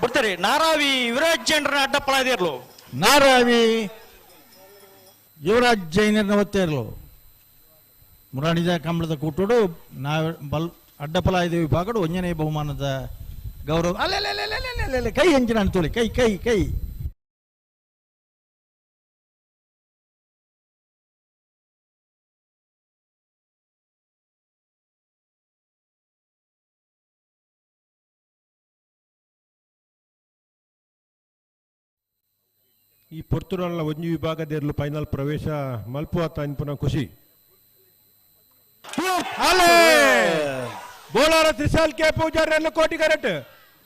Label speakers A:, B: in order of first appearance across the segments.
A: ಬಿಡ್ತಾರೆ ನಾರಾವಿ ಯುವರಾಜ್ ಜೈನರ ಅಡ್ಡಪ್ಪಳ ಇದಿರ್ಲು
B: ನಾರಾವಿ ಯುವರಾಜ್ ಜೈನರ್ನ ಒತ್ತೇ ಇರಲು. ಮುರಾಣಿದ ಕಂಬಳದ ಕೂಟೋಡು ನಾ ಬಲ್ ಅಡ್ಡಪಲಾಯದ ವಿಭಾಗಡು ಒಂಜನೇ ಬಹುಮಾನದ ಗೌರವ. ಅಲ್ಲೆಲ್ಲೆಲ್ಲೆಲ್ಲೆಲ್ಲೆಲ್ಲೆ, ಕೈ ಹಂಚಿನ ಅಂತೋಳಿ ಕೈ ಕೈ ಕೈ.
C: ಈ ಪೊರ್ತುರಾಲ್ನ ಒಂಜಿ ವಿಭಾಗದಿರಲು ಫೈನಲ್ ಪ್ರವೇಶ ಮಲ್ಪುವತ್ತ ಅನ್ಪುನ ಖುಷಿ. Bolar Trishal K ಪೂಜಾರ್ಯಲ್ಲೂ Koti correct.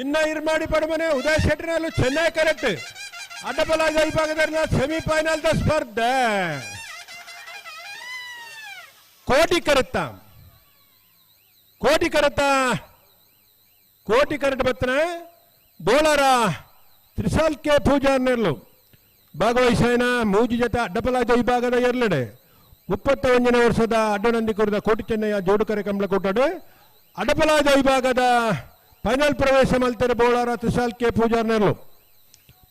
C: ಇನ್ನ ಇರ್ಮಾಡಿ ಪಡಮನೆ ಉದಯ್ ಶೆಟ್ಟಿನಲ್ಲೂ ಚೆನ್ನೈ ಕರೆಕ್ಟ್. ಅಡ್ಡಬಲಾದ ಸೆಮಿ ಸೆಮಿಫೈನಲ್ ದ ಸ್ಪರ್ಧೆ. ಕೋಟಿ ಕರೆಕ್ಟ ಕೋಟಿ ಕರೆತ್ತ. ಕೋಟಿ ಕರೆಕ್ಟ್ ಬತ್ತನ ಬೋಳಾರ ತ್ರಿಶಾಲ್ ಕೆ ಪೂಜಾರ್ನೆರ್ಲು ಭಾಗವಹಿಸಾಯನ ಮೂಜಿ ಜೊತೆ ಅಡ್ಡಪಲಾಜ ವಿಭಾಗದ ಎರಲೆಡೆ. ಮುಪ್ಪತ್ತ ಒಂದನೇ ವರ್ಷದ ಅಡ್ಡನಂದಿಕುರದ ಕೋಟಿ ಚೆನ್ನಯ್ಯ ಜೋಡುಕರೆ ಕಂಬಳ ಕೊಟ್ಟಡು. ಅಡಪಲಾಜ ವಿಭಾಗದ ಫೈನಲ್ ಪ್ರವೇಶ ಮಲ್ತಾರೆ ಬೋಳಾರ ತ್ರಿಶಾಲ್ ಕೆ ಪೂಜಾರ್ನೆರ್ಲು.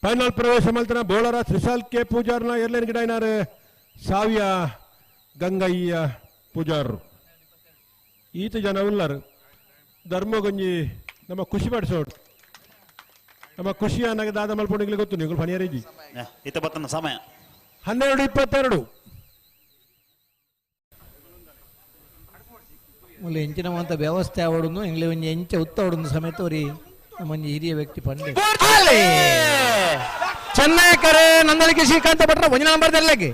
C: ಫೈನಲ್ ಪ್ರವೇಶ ಮಲ್ತನ ಬೋಳಾರ ತ್ರಿಶಾಲ್ ಕೆ ಪೂಜಾರ್ನ ಎರಲೇನು ಗಿಡ ಏನಾರು? ಸಾವಿಯ ಗಂಗಯ್ಯ ಪೂಜಾರರು. ಈತ ಜನ ಧರ್ಮಗೊಂಜಿ ನಮ್ಮ ಖುಷಿ ಪಡಿಸೋಡು ನಮ್ಮ ಖುಷಿ ಅನ್ನಗೆ ದಾದ ಮಲ್ಪೊಂಡಿಗ್ಲಿ ಗೊತ್ತು ನೀವು ಫಣಿಯರೇಜಿ
A: ಇತ್ತ ಬತ್ತನ ಸಮಯ.
C: ಹನ್ನೆರಡು ಇಪ್ಪತ್ತೆರಡು.
D: ಮುಲ್ಲ ಎಂಚಿನ ಅಂತ ವ್ಯವಸ್ಥೆ ಆವಡುನು ಎಂಗ್ಲೆ ಒಂಜಿ ಎಂಚ ಉತ್ತ ಆವಡುನು ಸಮೇತ ಅವರಿ ನಮ್ಮೊಂಜಿ ಹಿರಿಯ ವ್ಯಕ್ತಿ ಪಂಡೆ ಚೆನ್ನೈ ಕರೆ ನಂದಳಿಕೆ ಶ್ರೀಕಾಂತ ಭಟ್ರ ಒಂಜಿ ನಂಬರ್ ದೆಲ್ಲೆಗೆ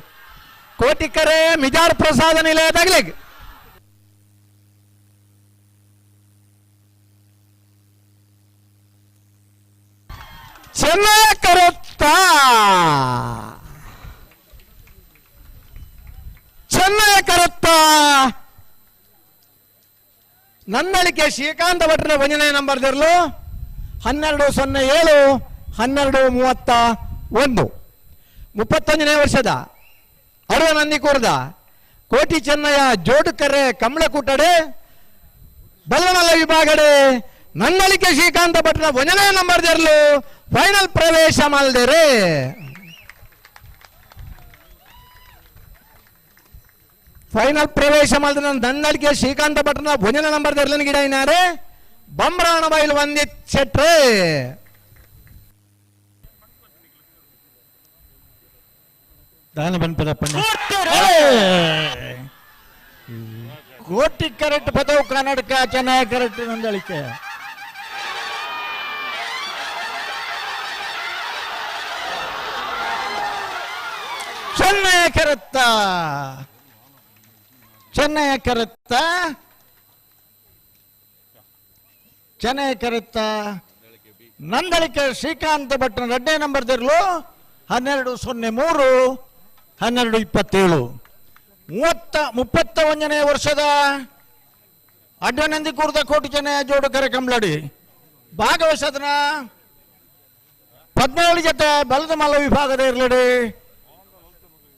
D: ಕೋಟಿ ಕರೆ ಮಿಜಾರ್ ಪ್ರಸಾದ ನಿಲಯದಾಗ್ಲೆಗೆ. ಚೆನ್ನೈ ಕರುತ್ತ ಚೆನ್ನಾಗಿ ಕರುತ್ತ ನನ್ನಳಿಕೆ ಶ್ರೀಕಾಂತ ಭಟ್ರ ವಂಜನೆ ನಂಬರ್ ಹನ್ನೆರಡು ಸೊನ್ನೆ ಏಳು, ಹನ್ನೆರಡು ಮೂವತ್ತ ಒಂದು. ಮುಪ್ಪತ್ತೊಂದನೇ ವರ್ಷದ ಅಡುವ ನಂದಿಕೂರದ ಕೋಟಿ ಚೆನ್ನಯ್ಯ ಜೋಡುಕರೆ, ಕಮಲಕೂಟಡೆ ಬಲ್ಲಮಲ್ಲ ವಿಭಾಗಡೆ ನನ್ನಳಿಕೆ ಶ್ರೀಕಾಂತ ಭಟ್ರ ಒಂದನೇ ನಂಬರ್ ದಿರಲು ಫೈನಲ್ ಪ್ರವೇಶ ಮಲ್ದಿರೆ. ಫೈನಲ್ ಪ್ರವೇಶ ಮಾಡಿದ ದಂಡಳಿಕೆ ಶ್ರೀಕಾಂತ ಭಟ್ರನ ಭುಜನ ನಂಬರ್ ದರ್ಲನ್ ಗಿಡ ಏನಾರೆ ಬಂಬ್ರಾಣ ಬೈಲ್ ಒಂದಿತ್ ಶೆಟ್ರೆ
B: ದಾನ ಕೋಟಿ ಕರೆಕ್ಟ್ ಪದವು ಕರ್ನಾಟಕ ಚೆನ್ನಾಗಿ correct Nandalike Chennai correct. Chennaya correct. Chennai correct. Nandalike Srikanth ಭಟ್ನ ಎರಡನೇ ನಂಬರ್ ದಿರ್ಲು ಹನ್ನೆರಡು ಸೊನ್ನೆ ಮೂರು, ಹನ್ನೆರಡು ಇಪ್ಪತ್ತೇಳು. ಮೂವತ್ತ, ಮುಪ್ಪತ್ತ ಒಂದನೇ ವರ್ಷದ ಅಡ್ಡನಂದಿಕೂರ್ದ ಕೋಟಿ ಚೆನ್ನೈ ಜೋಡುಕರೆ ಕಂಬ್ಲಡಿ ಭಾಗವಹಿಸದನ ಪದ್ಮಾವಳಿ ಜೊತೆ ಬಲದ ಮಲ್ಲ ವಿಭಾಗದ ಇರ್ಲಡಿ.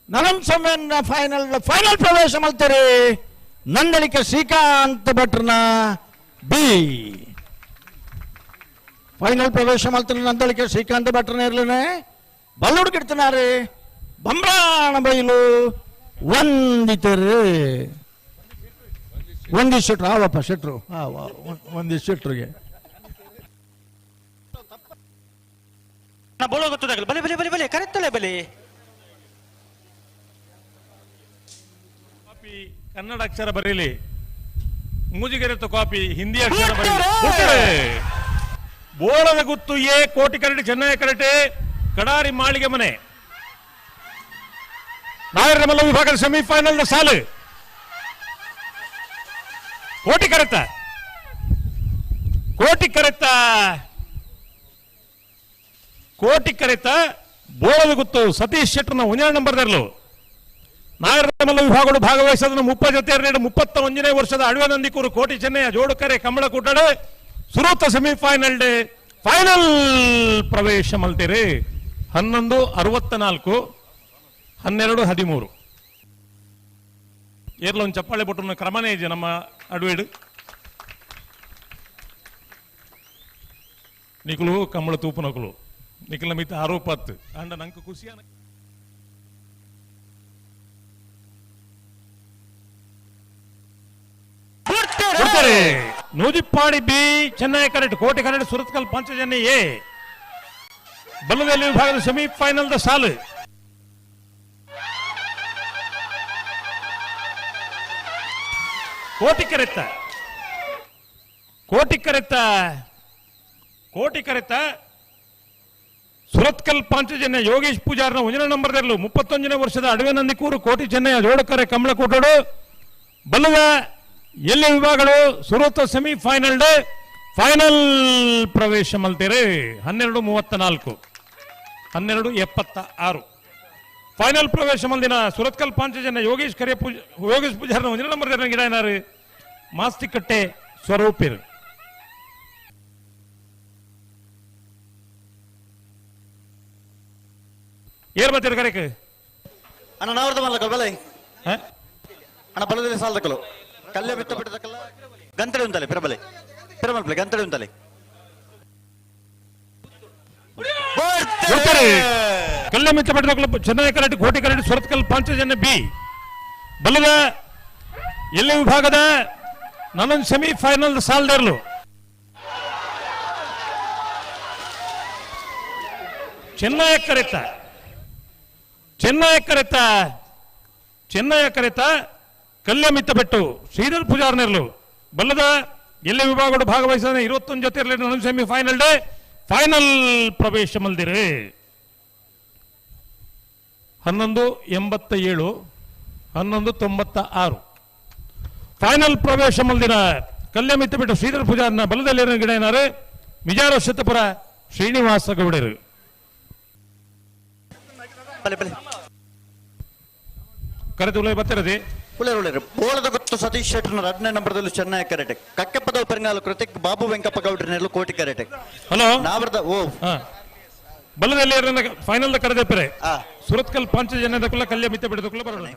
B: ನಲಂ ಸೊಮ್ಮೆನ್ನ ಫೈನಲ್ ಫೈನಲ್ ಪ್ರವೇಶ ಮಾಡ್ತಾರೆ. ನಂದಳಿಕೆ ಶ್ರೀಕಾಂತ್ ಭಟ್ರನ ಬಿ. ಫೈನಲ್ ಪ್ರವೇಶ ಮಾಡ್ತಾರೆ ನಂದಳಿಕೆ ಶ್ರೀಕಾಂತ್ ಭಟ್ರನ ಇರ್ಲೇನೆ. ಬಲ್ಲುಡುಗಿಡ್ತಿನಾರೆ ಬಂಬ್ರಾಣ ಬೈಲು ಒಂದಿತರು ಒಂದಿಷ್ಟು ಶೆಟ್ರು ಆವಪ್ಪ ಶೆಟ್ರು. ಆ ಒಂದಿಷ್ಟು ಶೆಟ್ರಿಗೆ.
A: ಬೋಳೋ ಗೊತ್ತದಾಗಲ್ಲ. ಬಲೆ ಬಲೆ ಬಲೆ ಬಲೆ ಕರೆಕ್ತಲೆ ಬಲೆ.
E: ಕನ್ನಡ ಅಕ್ಷರ ಬರೀಲಿ. ಮೂಜಿಗೆರೆತ ಕಾಪಿ ಹಿಂದಿ ಅಕ್ಷರ ಬರೀಲಿ. ಬೋಳದ ಗುತ್ತು ಎ ಕೋಟಿ ಕರಡಿ ಚೆನ್ನೈ ಕರಟೆ ಕಡಾರಿ ಮಾಳಿಗೆ ಮನೆ. ನಾಯರ ಮಲ್ಲ ವಿಭಾಗದ ಸೆಮಿಫೈನಲ್ ಸಾಲು. ಕೋಟಿ ಕರೆತ. ಕೋಟಿ ಕರೆತ. ಕೋಟಿ ಕರೆತ. ಬೋಳದ ಗುತ್ತು ಸತೀಶ್ ಶೆಟ್ಟರ್ನ ಒಂದನೇ ನಂಬರ್ದರ್ಲು ನಾಗರಮಲ್ಲ ವಿಭಾಗಗಳು ಭಾಗವಹಿಸೋದನ್ನು ಮುಪ್ಪ ಜೊತೆ ಎರಡು ಮುಪ್ಪತ್ತ ಒಂದನೇ ವರ್ಷದ ಅಡವೆ ನಂದಿಕೂರು ಕೋಟಿ ಚೆನ್ನೈಯ ಜೋಡುಕರೆ ಕಂಬಳ ಕೂಟಡೆ ಸುರೂತ ಸೆಮಿಫೈನಲ್ ಡೇ ಫೈನಲ್ ಪ್ರವೇಶ ಮಲ್ತೀರಿ ಹನ್ನೊಂದು ಅರವತ್ತ ನಾಲ್ಕು ಹನ್ನೆರಡು ಹದಿಮೂರು ಏರ್ಲೊಂದು ಚಪ್ಪಾಳೆ ಬಿಟ್ಟು ಕ್ರಮನೇ ಇದೆ ನಮ್ಮ ಅಡ್ವೇಡು ನಿಕಲು ಕಂಬಳ ತೂಪು ನಕಲು ನಿಕಲ ಮಿತ ಆರೋಪತ್ತು ಅಂಡ ನಂಗೆ ಖುಷಿಯಾನ ನೂಜಿಪ್ಪಾಡಿ ಬಿ, ಚೆನ್ನೈ ಕರೆಟ್ ಕೋಟೆ ಕರೆಕ್ಟ್ ಸುರತ್ಕಲ್ ಪಂಚಜನ್ಯ ಎ. ಬಲ್ಲದಲ್ಲಿ ವಿಭಾಗದ ದ ಸಾಲು. ಕೋಟಿ ಕರೆತ್ತ ಕೋಟಿ ಕರೆತ್ತ ಕೋಟಿ ಕರೆತ. ಸುರತ್ಕಲ್ ಪಾಂಚಜನ್ಯ ಯೋಗೇಶ್ ಪೂಜಾರ್ನ ಒಂದನೇ ನಂಬರ್ದಲ್ಲೂ, ಮುಪ್ಪತ್ತೊಂದನೇ ವರ್ಷದ ಅಡವೆ ನಂದಿಕೂರು ಕೋಟಿ ಚೆನ್ನಯ ಜೋಡಕರೆ ಕಮಲ ಕಮಲಕೋಟೋಡು. ಬಲ್ಲದ ಎಲ್ಲ ವಿಭಾಗಗಳು ಸುರತ ಸೆಮಿಫೈನಲ್ ಡೇ ಫೈನಲ್ ಪ್ರವೇಶ ಮಲ್ತೀರಿ ಹನ್ನೆರಡು ಮೂವತ್ತ ನಾಲ್ಕು ಹನ್ನೆರಡು ಎಪ್ಪತ್ತ ಆರು. ಫೈನಲ್ ಪ್ರವೇಶ ಮಲ್ದಿನ ಸುರತ್ಕಲ್ ಪಾಂಚಜನ ಯೋಗೇಶ್ ಕರಿಯ ಪೂಜ ಯೋಗೇಶ್ ಪೂಜಾರ್ನ ಒಂದಿನ ನಂಬರ್ ಗಿಡ ಏನಾರು? ಮಾಸ್ತಿಕಟ್ಟೆ ಸ್ವರೂಪಿರು ಏರ್ ಬರ್ತೀರಿ ಕರೆಕ್
A: ಅಣ್ಣ ನಾವ್ರದ ಮಲ್ಲ ಬಲೈ? ಅಣ್ಣ ಬಲದಲ್ಲಿ ಸಾಲದಕ್ಕಲು ಕಲ್ಲೆ ಬಿತ್ತ ಬಿಟ್ಟದಕ್ಕಲ್ಲ ಗಂತಡೆ ಉಂತಲೆ ಪಿರಬಲೆ ಪಿರಮಲ್ಪಲೆ ಗಂತಡೆ ಉಂತಲೆ
E: ಬರ್ತಾರೆ. ಕಲ್ಲೆ ಮಿತ್ತ ಪಟ್ಟದ ಚೆನ್ನೈ ಕರೆಕ್ಟ್ ಕೋಟಿ ಕರೆಕ್ಟ್ ಸುರತ್ಕಲ್ ಪಾಂಚಜನ್ಯ ಬಿ ಬಲ್ಲದ ಎಲ್ಲ ವಿಭಾಗದ ನನ್ನೊಂದು ಸೆಮಿಫೈನಲ್ ಸಾಲ್ದರ್ಲು ಚೆನ್ನೈ ಕರೆತ ಚೆನ್ನೈ ಕರೆತ ಚೆನ್ನೈ ಕರೆತ ಕಲ್ಯ ಮಿತ್ತ ಬೆಟ್ಟು ಶ್ರೀಧರ್ ಪೂಜಾರ್ನೆರ್ಲು ಬಲ್ಲದ ಎಲ್ಲ ವಿಭಾಗಗಳು ಭಾಗವಹಿಸಿದ ಇರುವತ್ತೊಂದು ಜೊತೆ ಇರಲಿ ಸೆಮಿ ಫೈನಲ್ ಡೇ ಫೈನಲ್ ಪ್ರವೇಶ ಮಲ್ದಿರಿ. ಹನ್ನೊಂದು ಎಂಬತ್ತ ಏಳು ಹನ್ನೊಂದು ತೊಂಬತ್ತ ಆರು ಫೈನಲ್ ಪ್ರವೇಶ ಮಲ್ದಿನ ಕಲ್ಯ ಮಿತ್ತ ಬಿಟ್ಟು ಶ್ರೀಧರ್ ಪೂಜಾರ್ನ ಬಲದಲ್ಲಿ ಗಿಡ ಏನಾರು? ವಿಜಾರ ಶತಪುರ ಶ್ರೀನಿವಾಸ ಗೌಡರು
A: ಬಲೆ
E: ಬತ್ತಿರದಿ ಬರ್ತಿರದಿ
A: ಉಳ್ಳೇರು ಬೋಳದ ಗೊತ್ತು ಸತೀಶ್ ಶೆಟ್ಟರ್ನ ಎರಡನೇ ನಂಬರ್ದಲ್ಲಿ ಚೆನ್ನೈ ಕರೆಟೆ ಕಕ್ಕಪ್ಪದ ಪೆರಂಗಾಲು ಕೃತಿಕ್ ಬಾಬು ವೆಂಕಪ್ಪ ಗೌಡ್ರನೆಲ್ಲ ಕೋಟಿ ಕರೆಟೆ
E: ಹಲೋ?
A: ನಾವರ್ದ ಓ.
E: ಬಲದಲ್ಲಿ ಫೈನಲ್ ಕರೆದಪ್ಪರೆ
A: ಆ
E: ಸುರತ್ಕಲ್ ಜನದ ಕುಲ ಕಲ್ಯ ಮಿತ್ತ ಬಿಡದ ಕುಲ್ಲ ಬರೋಣ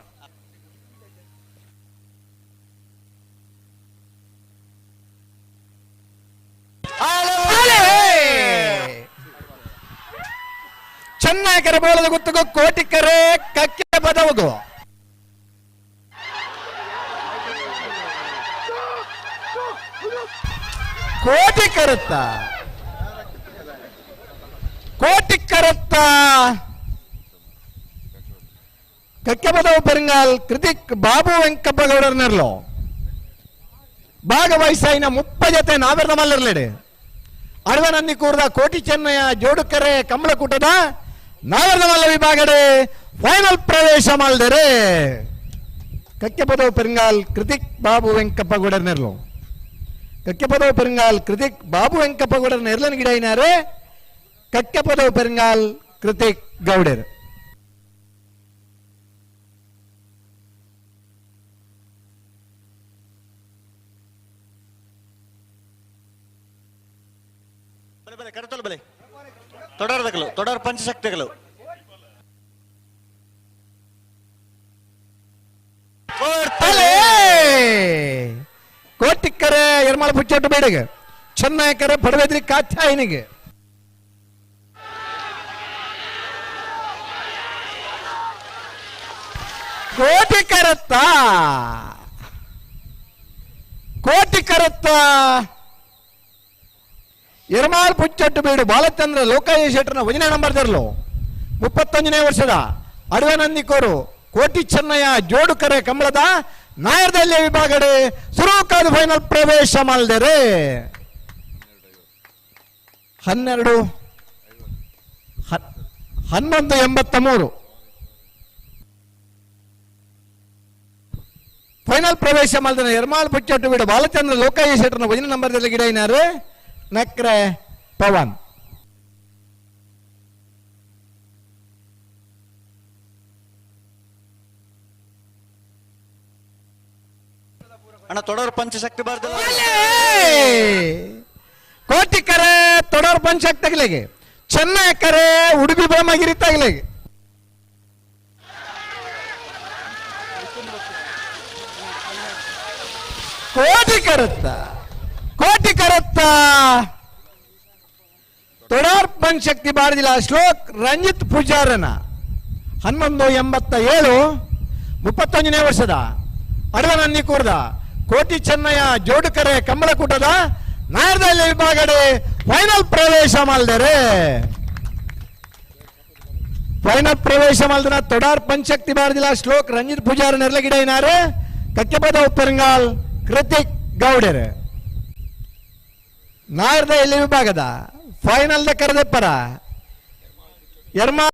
D: ಚೆನ್ನಾಗಿ ಬೋಳದ ಗುತ್ತಗು ಕೋಟಿಕರೆ ಕಕ್ಕೆ ಬದವಗು. ಕೋಟಿ ಕರುತ್ತ ಕೋಟಿ ಕರುತ್ತ ಕಕ್ಕೆ ಬದವು ಪೆರಿಂಗಾಲ್ ಕೃತಿಕ್ ಬಾಬು ವೆಂಕಪ್ಪ ಗೌಡರ್ನರ್ಲು ಭಾಗವಹಿಸಾಯಿನ ಮುಪ್ಪ ಜೊತೆ ನಾವೆರ್ದ ಮಲ್ಲರ್ಲೆಡೆ ಅಡವನಂದಿ ಕೂರ್ದ ಕೋಟಿ ಚೆನ್ನಯ ಜೋಡುಕರೆ ಕಮಲಕೂಟದ ನಾವರ್ದ ಮಲ್ಲ ವಿಭಾಗಡೆ ಫೈನಲ್ ಪ್ರವೇಶ ಮಲ್ದರೆ ಕಕ್ಕೆ ಪದವು ಪೆರಿಂಗಾಲ್ ಕೃತಿಕ್ ಬಾಬು ವೆಂಕಪ್ಪ ಗೌಡರ್ ನೆರ್ಲು ಕಕ್ಕೆ ಪದವು ಪೆರಿಂಗಾಲ್ ಕೃತಿಕ್ ಬಾಬು ವೆಂಕಪ್ಪ ಗೌಡರ್ ನೆರ್ಲನ್ ಗಿಡ ಐನಾರೆ ಕಕ್ಕೆ ಪದವು ಪೆರಿಂಗಾಲ್ ಕೃತಿಕ್ ಗೌಡರ್
A: ಬಲೆ ಬಲೆ ಕರೆತಲು ಬಲೆ ತೊಡರ್ದಕ್ಕಲು
D: ಕೋಟಿಕ್ಕರೆ ಯರ್ಮಾಳ ಪುಚ್ಚಟ್ಟು ಬೇಡಿಗೆ. ಚೆನ್ನಾಯಕರೆ ಪಡಬೇದ್ರಿ ಕಾತ್ಯಾಯನಿಗೆ ಕೋಟಿ ಕರತ್ತ? ಕೋಟಿ ಕರತ್ತ? ಯರ್ಮಾಳ್ ಪುಚ್ಚಟ್ಟು ಬೀಡು. ಬಾಲಚಂದ್ರ ಲೋಕಾಯ ಶೆಟ್ಟರ್ನ ಒಂದನೇ ನಂಬರ್ ತರಲು. ಮುಪ್ಪತ್ತೊಂದನೇ ವರ್ಷದ ಅಡವೆ ನಂದಿಕೋರು ಕೋಟಿ ಚೆನ್ನಯ್ಯ ಜೋಡುಕರೆ ಕಮಲದ ನಾಯರ್ದಲ್ಲಿ ವಿಭಾಗಡೆ ಸುರುಕಾದ ಫೈನಲ್ ಪ್ರವೇಶ ಮಾಡಿದರೆ ಹನ್ನೆರಡು ಹನ್ನೊಂದು ಎಂಬತ್ತ ಮೂರು. ಫೈನಲ್ ಪ್ರವೇಶ ಮಾಡಿದ ಎರ್ಮಾಲ್ ಪುಚ್ಚಟ್ಟು ಬಿಡು. ಬಾಲಚಂದ್ರ ಲೋಕಾಯ ಶೆಟ್ಟರ್ನ ಭಜನೆ ನಂಬರ್ದಲ್ಲಿ ಗಿಡ ಏನಾರು ನಕ್ರೆ ಪವನ್.
A: ಅಣ್ಣ ತೊಡರ್ ಪಂಚಶಕ್ತಿ ಬರ್ದಲ್ಲ.
D: ಕೋಟಿ ಕರೆ ತೊಡರ್ ಪಂಚಾಕ್ ತಗಲಿಗೆ ಚೆನ್ನೈಕರೆ ಉಡುಪಿ ಬ್ರಹ್ಮಗಿರಿ ತಗಲಿಗೆ ಕೋಟಿ ಕರುತ್ತ ಕೋಟಿ ಕರುತ್ತ. ತೊಡಾರ್ ಪಂಚಶಕ್ತಿ ಬಾರದಿಲ್ಲ, ಶ್ಲೋಕ್ ರಂಜಿತ್ ಪೂಜಾರನ. ಹನ್ನೊಂದು ಎಂಬತ್ತ ಏಳು, ಮುಪ್ಪತ್ತೊಂದನೇ ವರ್ಷದ ಅಡವನನ್ನಿ ಕೂರ್ದ. ಕೋಟಿ ಚೆನ್ನಯ್ಯ ಜೋಡುಕರೆ ಕಂಬಳಕೂಟದ ನಾಯರ್ದಲ್ಲಿ ವಿಭಾಗಡೆ ಫೈನಲ್ ಪ್ರವೇಶ ಮಾಡಿದರೆ ಫೈನಲ್ ಪ್ರವೇಶ ಮಾಡಿದ್ರ ತೊಡಾರ್ ಪಂಚಶಕ್ತಿ ಬಾರದಿಲ್ಲ ಶ್ಲೋಕ್ ರಂಜಿತ್ ಪೂಜಾರ ನೆರಳಗಿಡ ಏನಾರೆ ಕಕ್ಕೆಪದ ಉಪ್ಪರಂಗಾಲ್ ಕೃತಿಕ್ ಗೌಡರ್ ನಾಯರ್ದ ಎಲ್ಲಿ ವಿಭಾಗದ ಫೈನಲ್ ದ ಕರೆದಪ್ಪರ ಎರ್ಮಾ